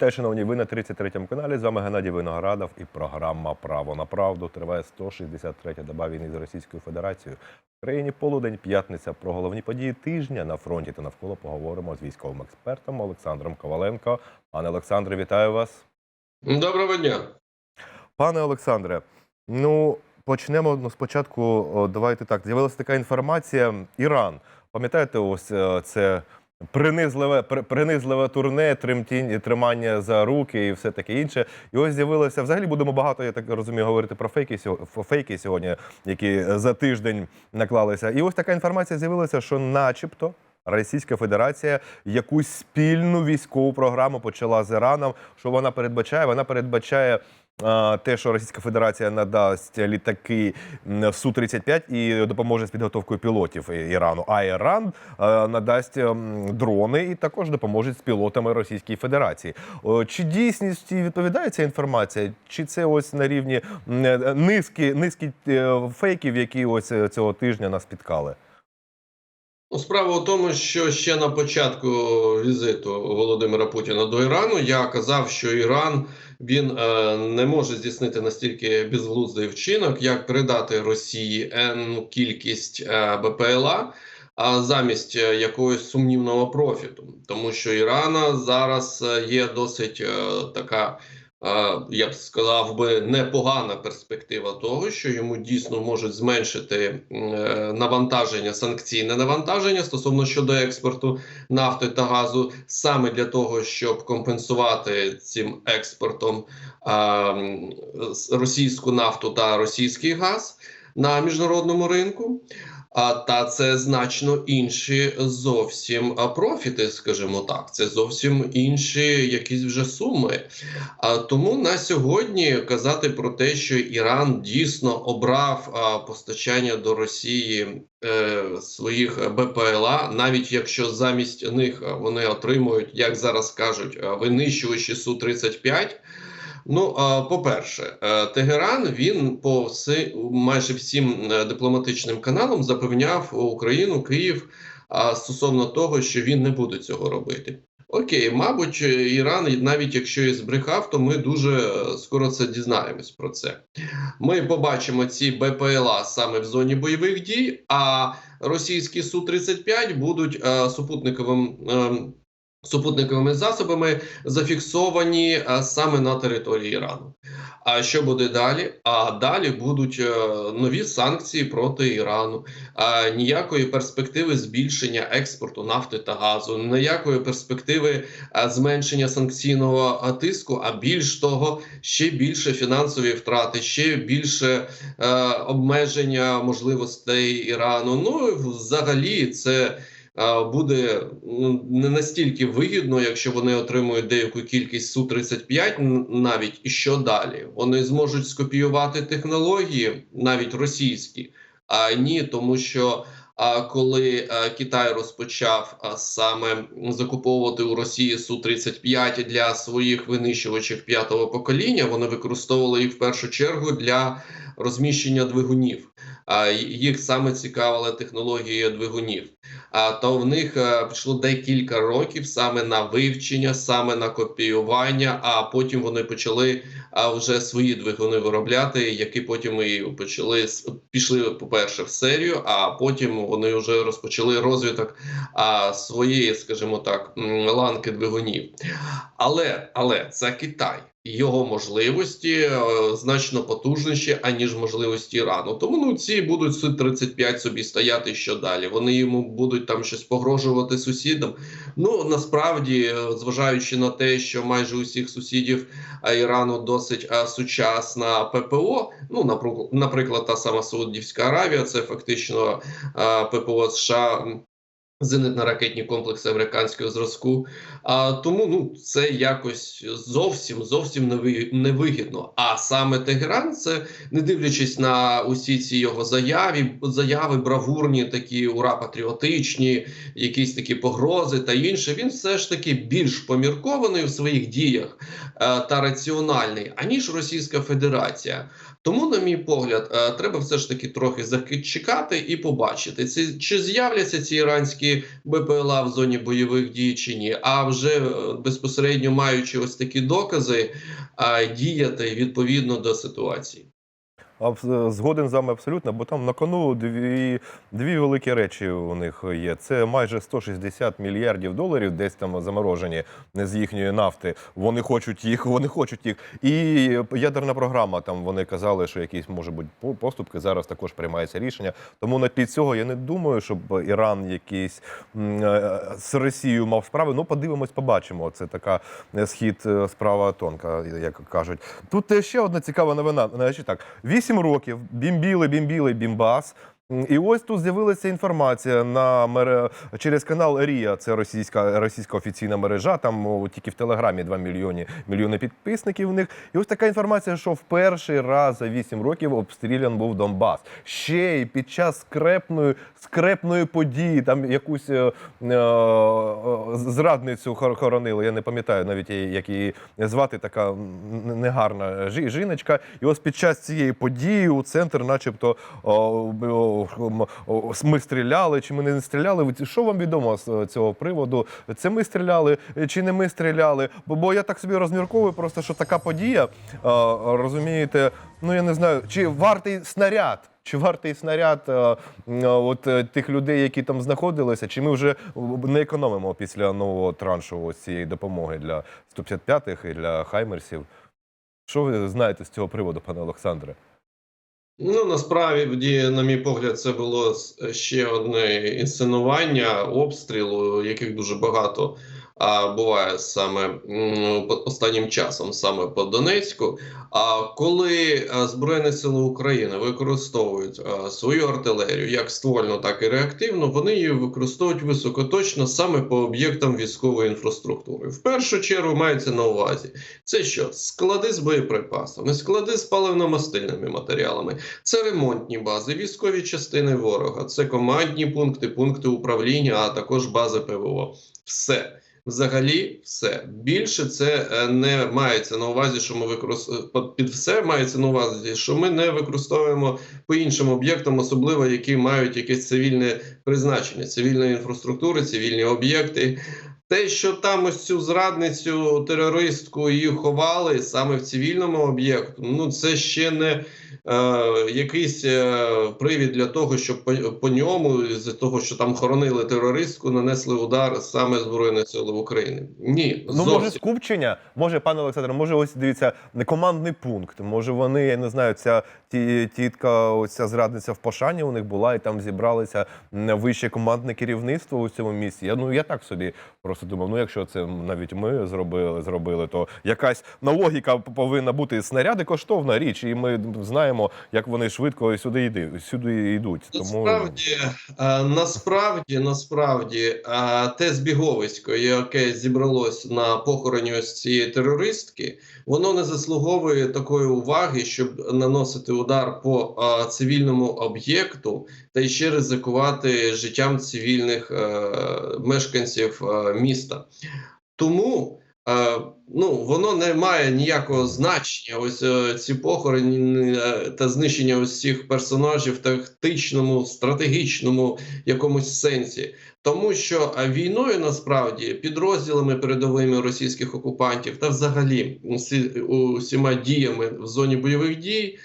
Вітаю, шановні, ви на 33-му каналі. З вами Геннадій Виноградов і програма Право на правду триває 163-я доба війни з Російською Федерацією. В країні полудень, п'ятниця. Про головні події тижня на фронті та навколо поговоримо з військовим експертом Олександром Коваленко. Пане Олександре, вітаю вас. Доброго дня. Пане Олександре, ну почнемо ну, спочатку. Давайте так. З'явилася така інформація. Іран. Пам'ятаєте, ось е, це принизливе, при- принизливе турне, тремтінь, тримання за руки і все таке інше. І ось з'явилося. Взагалі будемо багато, я так розумію, говорити про фейки фейки сьогодні, які за тиждень наклалися. І ось така інформація з'явилася, що, начебто. Російська Федерація якусь спільну військову програму почала з Іраном. Що вона передбачає? Вона передбачає те, що Російська Федерація надасть літаки су 35 і допоможе з підготовкою пілотів Ірану. А Іран надасть ем, дрони і також допоможе з пілотами Російської Федерації. Чи дійсності відповідає ця інформація? Чи це ось на рівні е, низки, низки е, фейків, які ось е, цього тижня нас спіткали? Ну, Справа в тому, що ще на початку візиту Володимира Путіна до Ірану я казав, що Іран він е, не може здійснити настільки безглуздий вчинок, як передати Росії енну кількість е, БПЛА. А замість е, якогось сумнівного профіту, тому що Ірана зараз е, є досить е, така, я б сказав би, непогана перспектива того, що йому дійсно можуть зменшити е, навантаження, санкційне навантаження стосовно щодо експорту нафти та газу, саме для того, щоб компенсувати цим експортом російську нафту та російський газ на міжнародному ринку. А та це значно інші зовсім профіти, скажімо так. Це зовсім інші якісь вже суми. А тому на сьогодні казати про те, що Іран дійсно обрав постачання до Росії е, своїх БПЛА, навіть якщо замість них вони отримують, як зараз кажуть, а, винищувачі су 35 Ну, по-перше, е, Тегеран він по все, майже всім е, дипломатичним каналам запевняв Україну, Київ стосовно того, що він не буде цього робити. Окей, мабуть, е, Іран, навіть якщо і збрехав, то ми дуже е, скоро це дізнаємось про це. Ми побачимо ці БПЛА саме в зоні бойових дій, а російські су 35 будуть е, супутниковим. ем, Супутниковими засобами зафіксовані е, саме на території Ірану. А що буде далі? А далі будуть е, нові санкції проти Ірану. Ніякої перспективи збільшення експорту нафти та газу, ніякої перспективи е, зменшення санкційного тиску. А більш того, ще більше фінансові втрати, ще більше обмеження можливостей Ірану. Ну взагалі це буде ну, не настільки вигідно, якщо вони отримують деяку кількість су 35 н- навіть і що далі. Вони зможуть скопіювати технології, навіть російські, а ні, тому що. А коли Китай розпочав саме закуповувати у Росії су 35 для своїх винищувачів п'ятого покоління, вони використовували їх в першу чергу для розміщення двигунів. Їх саме цікавила технологія двигунів. А то в них е, пішло декілька років саме на вивчення, саме на копіювання. А потім вони почали вже свої двигуни виробляти, які потім і почали пішли, по-перше, в серію, а потім вони вже розпочали розвиток своєї, скажімо так, ланки двигунів. Але але це Китай. Його можливості е, значно потужніші, аніж можливості Ірану. Тому ну ці будуть су 35 собі стояти що далі. Вони йому будуть там щось погрожувати сусідам. Ну насправді, е, зважаючи на те, що майже усіх сусідів Ірану досить сучасна ППО. Ну наприклад, та сама Саудівська Аравія, це фактично ППО США. Зенитно-ракетні комплекси американського зразку, а тому ну це якось зовсім зовсім неви- невигідно. А саме Тегеран, це не дивлячись на усі ці його заяві, заяви бравурні, такі ура патріотичні, якісь такі погрози та інше. Він все ж таки більш поміркований у своїх діях е, та раціональний, аніж Російська Федерація. Тому, на мій погляд, е, треба все ж таки трохи зачекати і побачити, чи з'являться ці іранські БПЛА в зоні бойових дій чи ні. А вже е, безпосередньо маючи ось такі докази, діяти відповідно до ситуації. Згоден з вами абсолютно, бо там на кону дві, дві великі речі у них є. Це майже 160 мільярдів доларів, десь там заморожені з їхньої нафти. Вони хочуть їх, вони хочуть їх. І ядерна програма. Там вони казали, що якісь може бути поступки. Зараз також приймається рішення. Тому на тлі цього я не думаю, щоб Іран якийсь е, з Росією мав справи. Ну, подивимось, побачимо. Це така е, схід е, справа тонка, як кажуть. Тут е, ще одна цікава новина. Значить так, вісім років бімбіли, бімбіли, бімбас. І ось тут з'явилася інформація на мере... через канал Рія. Це російська російська офіційна мережа. Там о, тільки в Телеграмі 2 мільйони мільйони підписників в них. І ось така інформація, що в перший раз за 8 років обстрілян був Донбас. Ще й під час скрепної скрепної події, там якусь е, е, е, зрадницю хор- хоронили. Я не пам'ятаю навіть як її звати, така негарна жіночка. І ось під час цієї події у центр, начебто, о, ми стріляли, чи ми не стріляли. Що вам відомо з цього приводу? Це ми стріляли е, чи не ми стріляли? Бо, я так собі розмірковую, просто що така подія, е, розумієте, ну я не знаю, чи вартий снаряд. Чи вартий снаряд е, м, от е, тих людей, які там знаходилися, чи ми вже не економимо після нового траншу ось цієї допомоги для 155-х і для Хаймерсів? Що ви знаєте з цього приводу, пане Олександре? Ну насправді, на мій погляд, це було ще одне інсценування обстрілу, яких дуже багато а, буває саме останнім часом, саме по Донецьку. А коли Збройні Сили України використовують а, свою артилерію, як ствольну, так і реактивну, вони її використовують високоточно саме по об'єктам військової інфраструктури. В першу чергу мається на увазі це що склади з боєприпасами, склади з паливно-мастильними матеріалами. Це ремонтні бази, військові частини ворога, це командні пункти, пункти управління, а також бази ПВО. Все. Взагалі, все більше це е, не мається на увазі, що ми використовуємо під все мається на увазі, що ми не використовуємо по іншим об'єктам, особливо які мають якесь цивільне призначення, цивільної інфраструктури, цивільні об'єкти. Те, що там ось цю зрадницю, терористку її ховали саме в цивільному об'єкту, ну це ще не е, якийсь е, привід для того, щоб по, по ньому, з того, що там хоронили терористку, нанесли удар саме Збройні Сили України. Ні, Ну, зовсім. може, скупчення, може, пане Олександре, може, ось дивіться, не командний пункт. Може, вони, я не знаю, ця ті, тітка, оця зрадниця в Пошані у них була, і там зібралися вище командне керівництво у цьому місці. Я ну я так собі просто думав, ну якщо це навіть ми зробили, зробили, то якась ну, логіка повинна бути. Снаряди коштовна річ, і ми знаємо, як вони швидко сюди йди, сюди йдуть. Тому Насправді, е, насправді, насправді, е, те збіговисько, яке зібралось на похороні ось цієї терористки, воно не заслуговує такої уваги, щоб наносити удар по е, цивільному об'єкту та ще ризикувати життям цивільних мешканців е, міста. Тому е, ну, воно не має ніякого значення. Ось е, ці похорони е, та знищення цих персонажів в тактичному, стратегічному якомусь сенсі. Тому що війною насправді підрозділами передовими російських окупантів та взагалі усі, усіма діями в зоні бойових дій.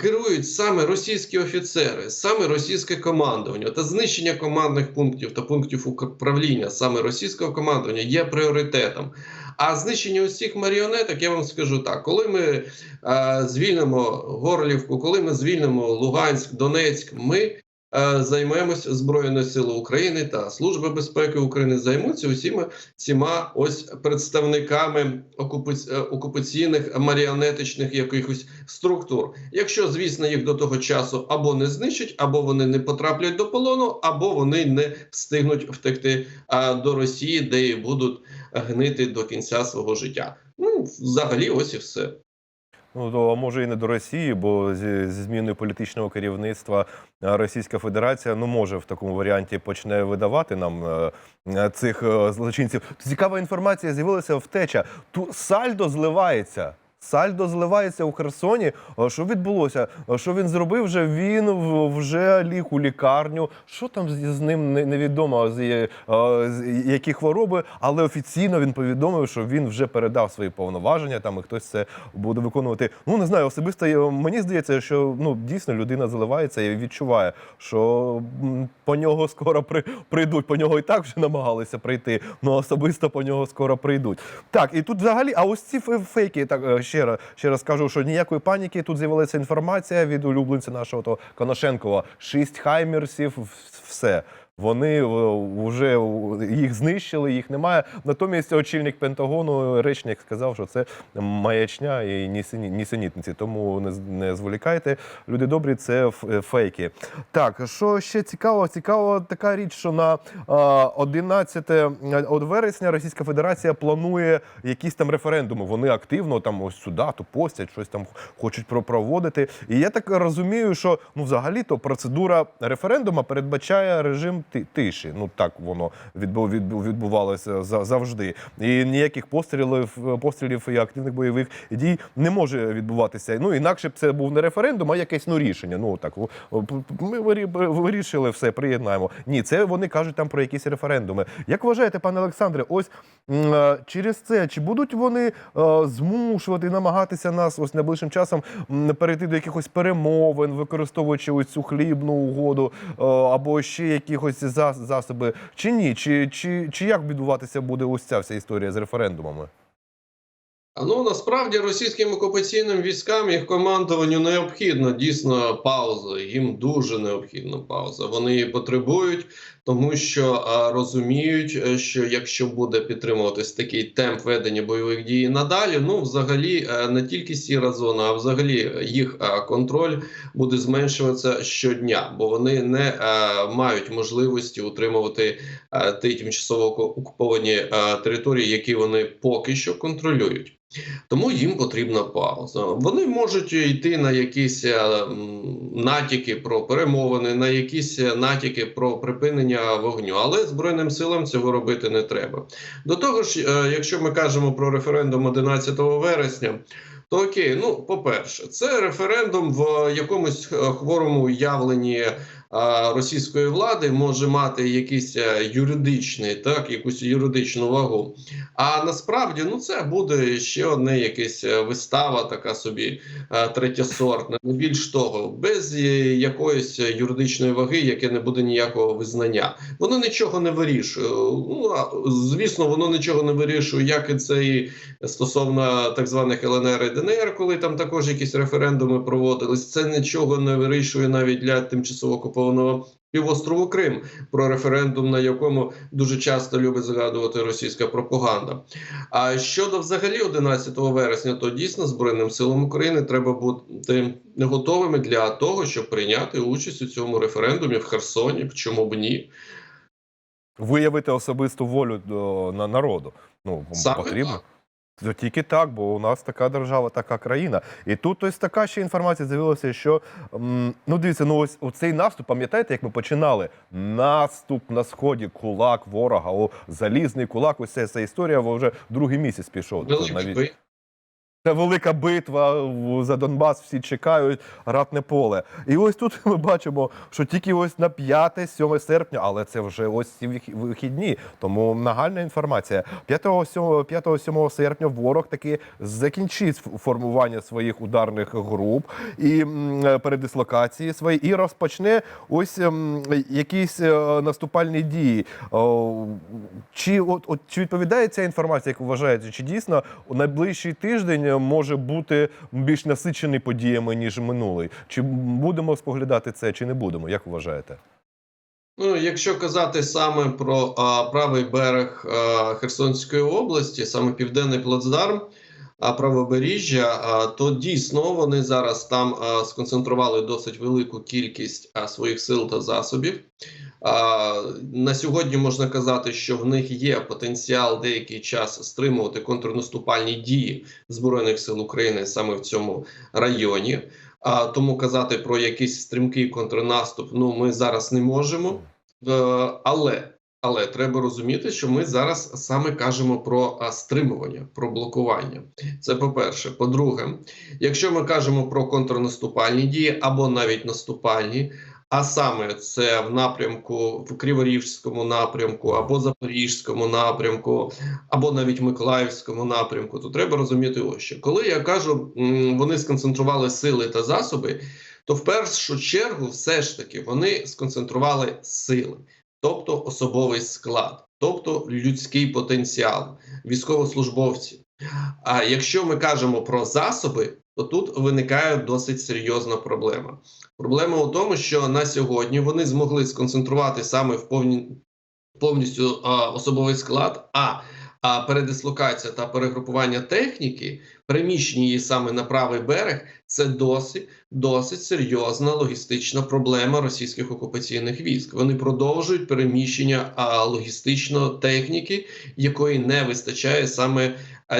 Керують саме російські офіцери, саме російське командування та знищення командних пунктів та пунктів управління саме російського командування є пріоритетом. А знищення усіх маріонеток, я вам скажу так: коли ми е, звільнимо Горлівку, коли ми звільнимо Луганськ, Донецьк, ми займемось Збройною Силою України та Служба безпеки України займуться усіма цими ось представниками е, окупаційних маріонетичних якихось структур. Якщо, звісно, їх до того часу або не знищать, або вони не потраплять до полону, або вони не встигнуть втекти до Росії, де і будуть гнити до кінця свого життя. Ну, взагалі, ось і все. Ну, то, а може і не до Росії, бо зі, зміною політичного керівництва е, Російська Федерація ну може в такому варіанті почне видавати нам е, е, цих е, злочинців. Цікава інформація з'явилася втеча. Ту сальдо зливається. Сальдо зливається у Херсоні. Що відбулося? Що він зробив? Вже він вже ліг у лікарню. Що там з ним невідомо а, з які хвороби, але офіційно він повідомив, що він вже передав свої повноваження. Там і хтось це буде виконувати. Ну не знаю, особисто е, мені здається, що ну дійсно людина заливається і відчуває, що по нього скоро при, прийдуть. По нього і так вже намагалися прийти. Ну особисто по нього скоро прийдуть. Так, і тут взагалі, а ось ці фейки, так е, ще раз ще раз кажу, що ніякої паніки. Тут з'явилася інформація від улюбленця нашого то Коношенкова. Шість хаймерсів, все. Вони вже їх знищили, їх немає. Натомість очільник Пентагону речник сказав, що це маячня і нісені- нісенітниці. Тому не, не зволікайте. Люди добрі, це е, фейки. Так, що ще цікаво? Цікаво така річ, що на а, 11 вересня Російська Федерація планує якісь там референдуми. Вони активно там ось сюди, то постять, щось там хочуть про- проводити. І я так розумію, що ну взагалі-то процедура референдуму передбачає режим тиші. Ну так воно відбу- відбу- відбувалося за- завжди. І ніяких пострілів, пострілів і активних бойових дій не може відбуватися. Ну інакше б це був не референдум, а якесь ну рішення. Ну так ми вирішили все, приєднаємо. Ні, це вони кажуть там про якісь референдуми. Як вважаєте, пане Олександре, ось е, через це чи будуть вони е, змушувати намагатися нас ось найближчим часом перейти до якихось перемовин, використовуючи ось цю хлібну угоду е, або ще якихось за- засоби, чи ні? Чи, чи, чи як відбуватися буде ось ця вся історія з референдумами? А Ну насправді російським окупаційним військам їх командуванню необхідна дійсно пауза. Їм дуже необхідна пауза. Вони її потребують, тому що а, розуміють, е, що якщо буде підтримуватись такий темп ведення бойових дій надалі, ну взагалі е, не тільки сіра зона, а взагалі їх е, контроль буде зменшуватися щодня, бо вони не е, мають можливості утримувати е, ті тимчасово окуповані е, території, які вони поки що контролюють. Тому їм потрібна пауза. Вони можуть йти на якісь е, натяки про перемовини, на якісь е, натяки про припинення вогню, але збройним силам цього робити не треба. До того ж, е, якщо ми кажемо про референдум 11 вересня. То окей, ну по-перше, це референдум в якомусь хворому уявленні російської влади може мати якийсь е, юридичний, так, якусь юридичну вагу. А насправді ну це буде ще одне якась е, вистава, така собі е, третєсортна, не більш того, без якоїсь юридичної ваги, яке не буде ніякого визнання. Воно нічого не вирішує. Ну звісно, воно нічого не вирішує, як і це і стосовно так званих ЛНР і ДНР, коли там також якісь референдуми проводились. Це нічого не вирішує навіть для тимчасово окупованого півострову Крим про референдум, на якому дуже часто любить згадувати російська пропаганда. А щодо взагалі 11 вересня, то дійсно Збройним силам України треба бути готовими для того, щоб прийняти участь у цьому референдумі в Херсоні. Чому б ні? Виявити особисту волю до на народу. Ну Саме потрібно. так. То тільки так, бо у нас така держава, така країна. І тут ось така ще інформація з'явилася, що ну дивіться, ну ось у цей наступ, пам'ятаєте, як ми починали? Наступ на сході, кулак ворога, о, залізний кулак. Ось ця, ця історія вже другий місяць пішов. Тобто Великий навіть-. Це велика битва за Донбас. Всі чекають ратне поле. І ось тут ми бачимо, що тільки ось на 5-7 серпня, але це вже ось ці вихідні. Тому нагальна інформація. 5-7 серпня ворог таки закінчить формування своїх ударних груп і передислокації свої, і розпочне ось якісь е, наступальні дії. Чи от, от чи відповідає ця інформація, як ви вважаєте? Чи дійсно у найближчий тиждень може бути більш насичений подіями ніж минулий? Чи будемо споглядати це, чи не будемо? Як вважаєте? Ну, якщо казати саме про а, правий берег а, Херсонської області, саме південний плацдарм, правобережжя, то дійсно вони зараз там сконцентрували досить велику кількість своїх сил та засобів. На сьогодні можна казати, що в них є потенціал деякий час стримувати контрнаступальні дії збройних сил України саме в цьому районі. Тому казати про якийсь стрімкий контрнаступ, ну ми зараз не можемо. Е, але Але треба розуміти, що ми зараз саме кажемо про стримування, про блокування. Це по-перше. По-друге, якщо ми кажемо про контрнаступальні дії або навіть наступальні, а саме це в напрямку в Криворіжському напрямку, або Запорізькому напрямку, або навіть Миколаївському напрямку, то треба розуміти ось що. Коли я кажу, вони сконцентрували сили та засоби, то в першу чергу, все ж таки, вони сконцентрували сили, тобто особовий склад, тобто людський потенціал, військовослужбовців. А якщо ми кажемо про засоби, то тут виникає досить серйозна проблема. Проблема у тому, що на сьогодні вони змогли сконцентрувати саме в повні повністю а, особовий склад. А, а передислокація та перегрупування техніки, приміщення її саме на правий берег, це досить досить серйозна логістична проблема російських окупаційних військ. Вони продовжують переміщення а, логістично техніки, якої не вистачає саме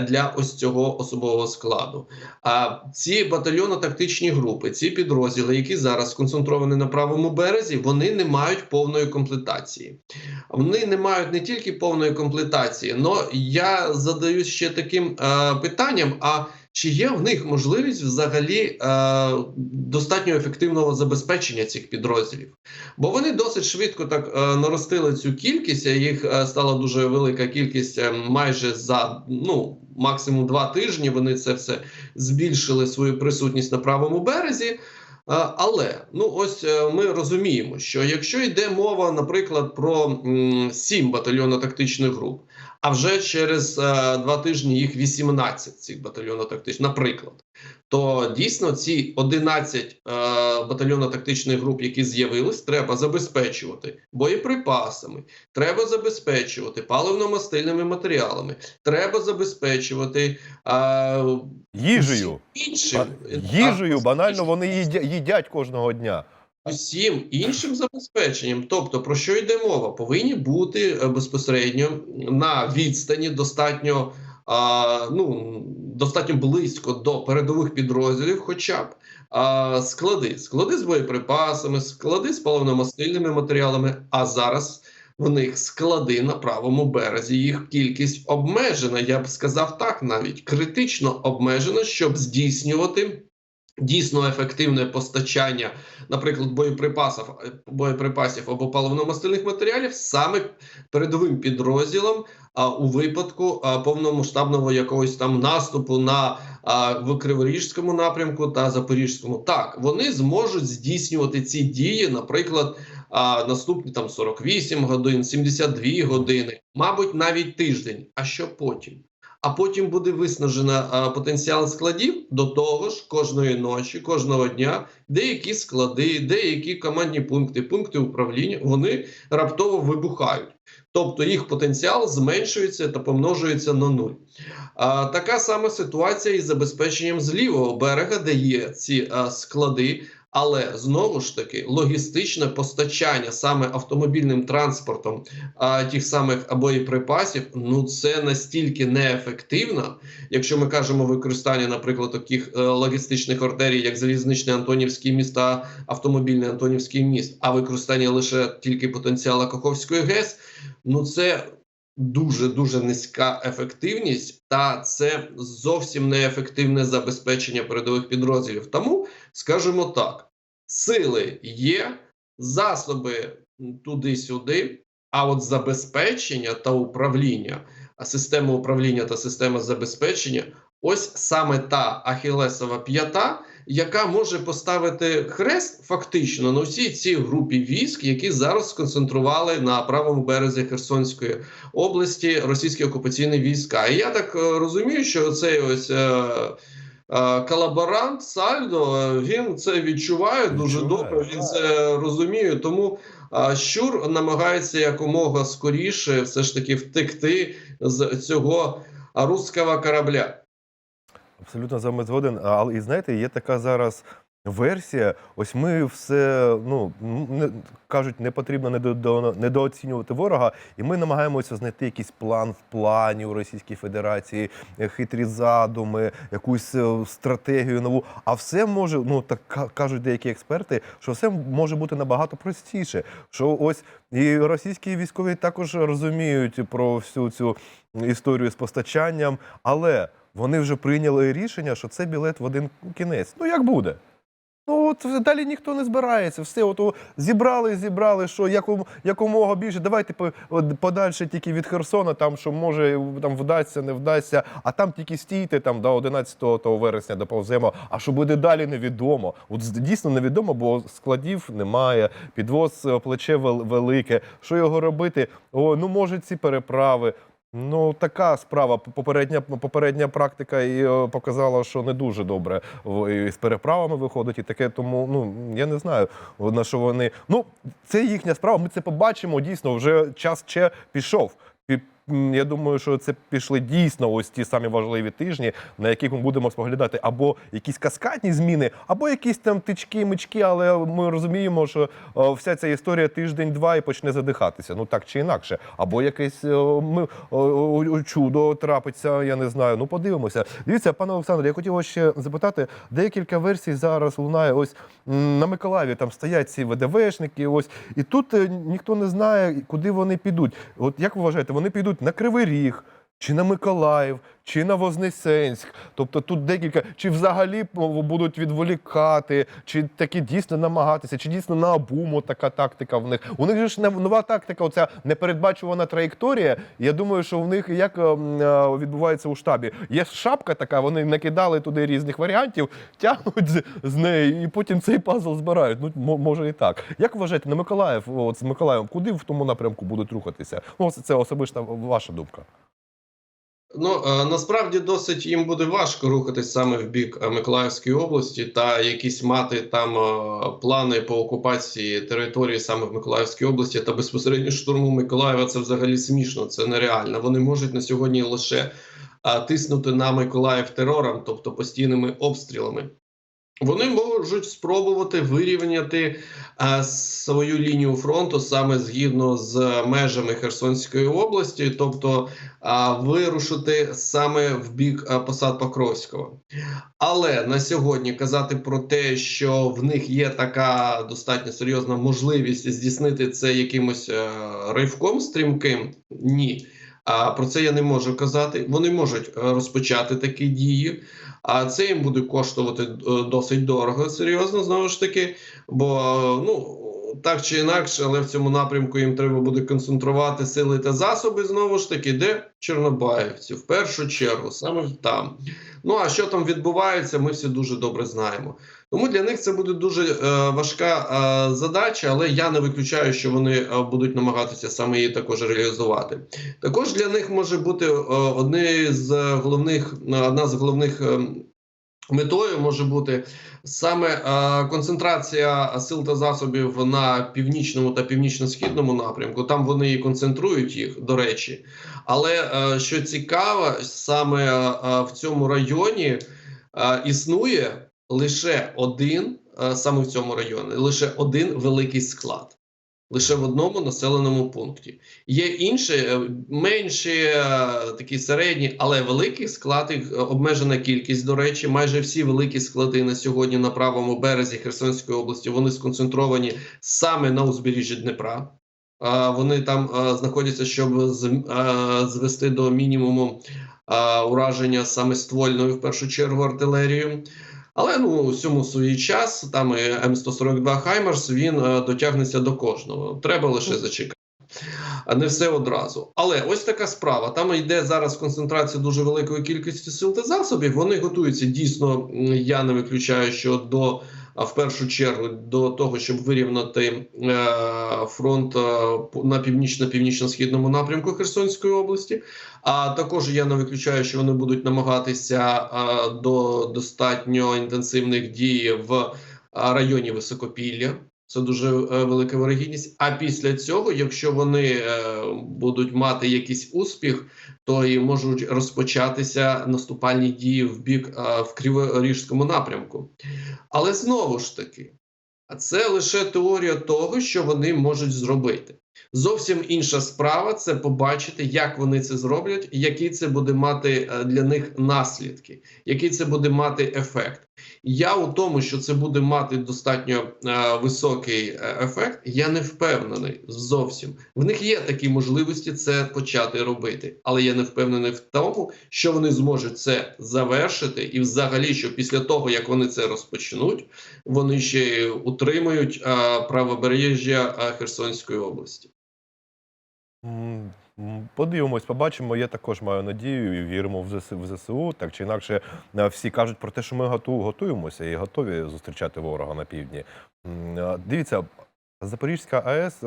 для ось цього особового складу. А ці батальйонно-тактичні групи, ці підрозділи, які зараз сконцентровані на правому березі, вони не мають повної комплектації. Вони не мають не тільки повної комплектації, але я задаю ще таким е, питанням: а чи є в них можливість взагалі е, достатньо ефективного забезпечення цих підрозділів? Бо вони досить швидко так е, наростили цю кількість, їх е, стала дуже велика кількість е, майже за ну максимум два тижні. Вони це все збільшили свою присутність на правому березі. А, Але ну ось е, ми розуміємо, що якщо йде мова, наприклад, про м, 7 батальйонно-тактичних груп, а вже через е, два тижні їх 18 цих батальйонно-тактичних, наприклад, то дійсно ці 11 е, батальйонно-тактичних груп, які з'явились, треба забезпечувати боєприпасами, треба забезпечувати паливно-мастильними матеріалами, треба забезпечувати е, Їжею. іншим Їжею банально вони їдя- їдять кожного дня. Усім іншим забезпеченням. Тобто, про що йде мова? Повинні бути е, безпосередньо на відстані достатньо. А, ну, достатньо близько до передових підрозділів, хоча б а, склади, склади з боєприпасами, склади з паливно-мастильними матеріалами. А зараз в них склади на правому березі. Їх кількість обмежена. Я б сказав так, навіть критично обмежена, щоб здійснювати дійсно ефективне постачання, наприклад, боєприпасів, боєприпасів або паливно-мастильних матеріалів саме передовим підрозділам а, у випадку повномасштабного якогось там наступу на в Криворіжському напрямку та Запорізькому. Так, вони зможуть здійснювати ці дії, наприклад, наступні там 48 годин, 72 години, мабуть, навіть тиждень. А що потім? А потім буде виснажено потенціал складів до того ж кожної ночі, кожного дня. Деякі склади, деякі командні пункти, пункти управління вони раптово вибухають. Тобто їх потенціал зменшується та помножується на нуль. А, така сама ситуація із забезпеченням з лівого берега, де є ці а, склади. Але знову ж таки логістичне постачання саме автомобільним транспортом а, тих самих боєприпасів, ну це настільки неефективно, якщо ми кажемо використання, наприклад, таких е, логістичних артерій, як залізничний Антонівський міст та автомобільний Антонівський міст, а використання лише тільки потенціалу Каховської ГЕС, ну це дуже дуже низька ефективність, та це зовсім неефективне забезпечення передових підрозділів. Тому скажімо так: сили є, засоби туди-сюди. А от забезпечення та управління, а система управління та система забезпечення ось саме та ахілесова п'ята, яка може поставити хрест фактично на всій цій групі військ, які зараз сконцентрували на правому березі Херсонської області російські окупаційні війська. І я так е, розумію, що цей ось. Е, Колаборант Сальдо е, він це відчуває дуже добре. Він це розуміє. Тому щур намагається якомога скоріше все ж таки втекти з цього руського корабля. Абсолютно з вами згоден. Але і знаєте, є така зараз версія. Ось ми все ну не кажуть, не потрібно недо, недооцінювати ворога, і ми намагаємося знайти якийсь план в плані у Російській Федерації, е, хитрі задуми, якусь е, стратегію нову. А все може, ну так кажуть деякі експерти, що все може бути набагато простіше. Що ось і російські військові також розуміють про всю цю історію з постачанням, але вони вже прийняли рішення, що це білет в один кінець. Ну як буде? Ну от далі ніхто не збирається. Все, от зібрали, зібрали, що якому, якомога більше. Давайте по- подальше тільки від Херсона, там що може там вдасться, не вдасться, а там тільки стійте там до 11 того вересня доповземо. А що буде далі, невідомо. От дійсно невідомо, бо складів немає, підвоз е, плече велике. Що його робити? О, ну може ці переправи. Ну, така справа. Попередня, попередня практика і е, показала, що не дуже добре і з переправами виходить, і таке. Тому ну я не знаю, на що вони. Ну, це їхня справа. Ми це побачимо. Дійсно, вже час ще пішов. Я думаю, що це пішли дійсно ось ті самі важливі тижні, на яких ми будемо споглядати або якісь каскадні зміни, або якісь там тички, мички. Але ми розуміємо, що е, вся ця історія тиждень-два і почне задихатися. Ну так чи інакше. Або якесь е, ми, о, чудо трапиться, я не знаю. Ну подивимося. Дивіться, пане Олександре, я хотів вас ще запитати. Декілька версій зараз лунає. Ось на Миколаєві там стоять ці ВДВшники. Ось і тут е, ніхто не знає, куди вони підуть. От як ви вважаєте, вони підуть на Кривий Ріг? Чи на Миколаїв, чи на Вознесенськ, тобто тут декілька, чи взагалі будуть відволікати, чи таки дійсно намагатися, чи дійсно на обуму така тактика в них. У них же ж нова тактика, оця непередбачувана траєкторія. Я думаю, що в них як ем, е, відбувається у штабі. Є шапка така, вони накидали туди різних варіантів, тягнуть з неї, і потім цей пазл збирають. Ну може і так. Як вважаєте, на Миколаїв, от з Миколаєвом, куди в тому напрямку будуть рухатися? Ну, це особиста ваша думка. Ну е, насправді досить їм буде важко рухатись саме в бік е, Миколаївської області та якісь мати там е, плани по окупації території саме в Миколаївській області та безпосередньо штурму Миколаєва. Це взагалі смішно, це нереально. Вони можуть на сьогодні лише тиснути на Миколаїв терором, тобто постійними обстрілами. Вони можуть спробувати вирівняти е, свою лінію фронту саме згідно з межами Херсонської області, тобто е, вирушити саме в бік е, посад Покровського. Але на сьогодні казати про те, що в них є така достатньо серйозна можливість здійснити це якимось е, ривком стрімким, ні. А про це я не можу казати. Вони можуть розпочати такі дії. А це їм буде коштувати е, досить дорого, серйозно, знову ж таки. Бо е, ну так чи інакше, але в цьому напрямку їм треба буде концентрувати сили та засоби. Знову ж таки, де Чорнобаївці, в першу чергу, саме там. Ну а що там відбувається, ми всі дуже добре знаємо. Тому для них це буде дуже е, важка е, задача, але я не виключаю, що вони е, будуть намагатися саме її також реалізувати. Також для них може бути е, одне з головних одна з головних е, метою може бути саме е, концентрація сил та засобів на північному та північно-східному напрямку. Там вони і концентрують їх, до речі. Але е, що цікаво, саме е, в цьому районі е, існує лише один, е, саме в цьому районі, лише один великий склад. Лише в одному населеному пункті. Є інші е, менші, е, такі середні, але великі склад, їх обмежена кількість. До речі, майже всі великі склади на сьогодні на правому березі Херсонської області вони сконцентровані саме на узбережжі Дніпра. Вони там знаходяться, щоб звести до мінімуму ураження саме ствольною в першу чергу артилерією. Але ну у цьому свій час там і М142 Хаймерс він е, дотягнеться до кожного. Треба лише зачекати. А не все одразу. Але ось така справа. Там йде зараз концентрація дуже великої кількості сил та засобів. Вони готуються дійсно. Я не виключаю, що до а, в першу чергу до того, щоб вирівняти е, фронт е, на північно-північно-східному напрямку Херсонської області. А також я не виключаю, що вони будуть намагатися е, до достатньо інтенсивних дій в районі Високопілля. Це дуже е, велика вирогідність. А після цього, якщо вони е, будуть мати якийсь успіх, то і можуть розпочатися наступальні дії в бік е, в Криворіжському напрямку. Але знову ж таки, це лише теорія того, що вони можуть зробити. Зовсім інша справа це побачити, як вони це зроблять, які це буде мати для них наслідки, який це буде мати ефект. Я у тому, що це буде мати достатньо е, високий е, ефект, я не впевнений зовсім. В них є такі можливості це почати робити, але я не впевнений в тому, що вони зможуть це завершити, і взагалі, що після того як вони це розпочнуть, вони ще утримують е, правобережжя е, Херсонської області. Подивимось, побачимо. Я також маю надію і віримо в ЗСУ. Так чи інакше, е, всі кажуть про те, що ми готу- готуємося і готові зустрічати ворога на півдні. Е, Дивіться, Запорізька АЕС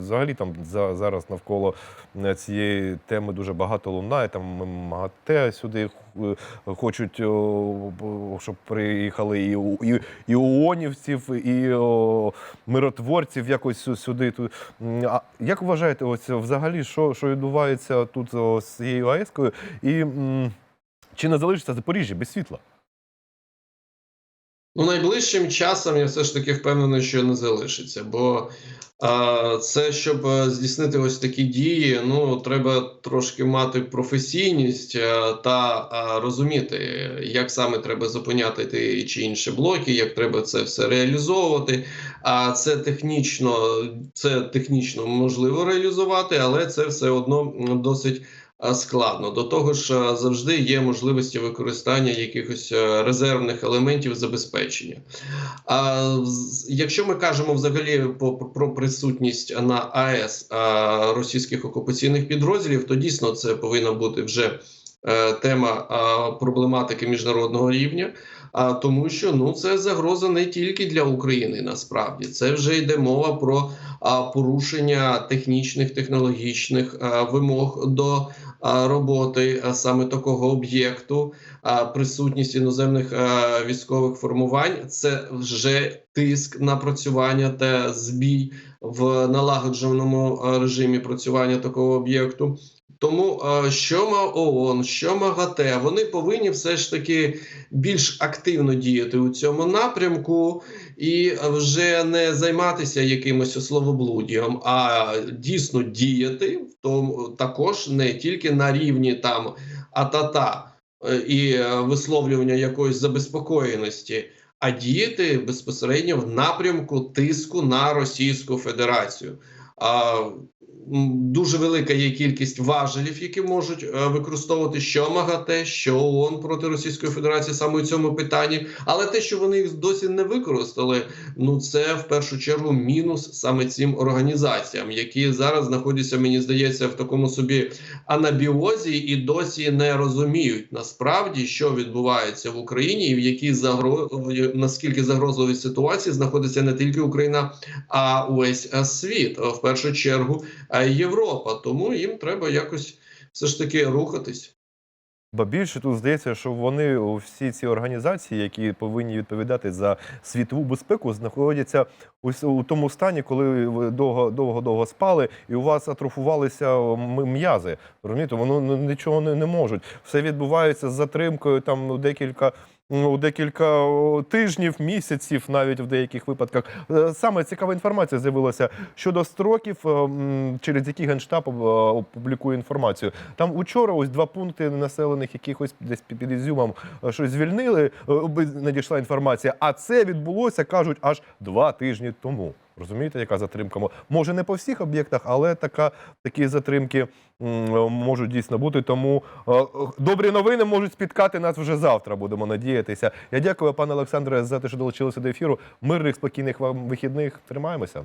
взагалі там за, зараз навколо е, цієї теми дуже багато лунає. Там МАГАТЕ сюди е, хочуть, щоб приїхали і, і, і ООНівців, і миротворців якось сюди. Тут А як вважаєте, ось взагалі, що, що відбувається тут з цією АЕСкою? І чи не залишиться Запоріжжя без світла? Ну, найближчим часом я все ж таки впевнений, що не залишиться, бо а, це щоб е, здійснити ось такі дії, ну треба трошки мати професійність е, та а, розуміти, як саме треба зупиняти ті чи інші блоки, як треба це все реалізовувати. А це технічно, це технічно можливо реалізувати, але це все одно досить складно. До того ж, завжди є можливості використання якихось е, резервних елементів забезпечення. А якщо ми кажемо взагалі про присутність на АЕС російських окупаційних підрозділів, то дійсно це повинна бути вже е, тема проблематики міжнародного рівня. А тому, що ну це загроза не тільки для України, насправді це вже йде мова про а, порушення технічних технологічних а, вимог до роботи саме такого об'єкту, присутність іноземних військових формувань. Це вже тиск на працювання та збій в налагодженому режимі працювання такого об'єкту. Тому що ма ООН, що МАГАТЕ, вони повинні все ж таки більш активно діяти у цьому напрямку і вже не займатися якимось словоблуддям, а дійсно діяти в тому також не тільки на рівні там атата е, і висловлювання якоїсь забезпокоєності. А діяти безпосередньо в напрямку тиску на Російську Федерацію. А, дуже велика є кількість важелів, які можуть е, використовувати що МАГАТЕ, що ООН проти Російської Федерації саме у цьому питанні. Але те, що вони їх досі не використали, ну це в першу чергу мінус саме цим організаціям, які зараз знаходяться, мені здається, в такому собі анабіозі і досі не розуміють насправді, що відбувається в Україні, і в якій загро... наскільки загрозливій ситуації знаходиться не тільки Україна, а увесь е, світ, в першу чергу е, Європа. Тому їм треба якось все ж таки рухатись. Ба більше тут здається, що вони всі ці організації, які повинні відповідати за світову безпеку, знаходяться ось у тому стані, коли ви довго довго довго спали, і у вас атрофувалися м'язи. Розумієте, воно ну, нічого не, не можуть. Все відбувається з затримкою там ну, декілька. Ну, декілька тижнів, місяців, навіть в деяких випадках. Е, Саме цікава інформація з'явилася щодо строків, е, через які Генштаб е, опублікує інформацію. Там учора ось два пункти населених якихось десь під Ізюмом щось звільнили, надійшла інформація. А це відбулося, кажуть, аж два тижні тому. Розумієте, яка затримка? Може, не по всіх об'єктах, але така, такі затримки е, можуть дійсно бути. Тому е, добрі новини можуть спіткати нас вже завтра, будемо надіятися. Я дякую, пане Олександре, за те, що долучилися до ефіру. Мирних, спокійних вам вихідних. Тримаємося.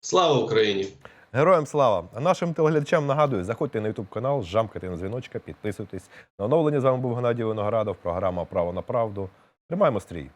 Слава Україні! Героям слава! А нашим телеглядачам нагадую, заходьте на YouTube канал, жамкайте на дзвіночка, підписуйтесь. На оновлення з вами був Геннадій Виноградов, програма Право на правду. Тримаємо стрій.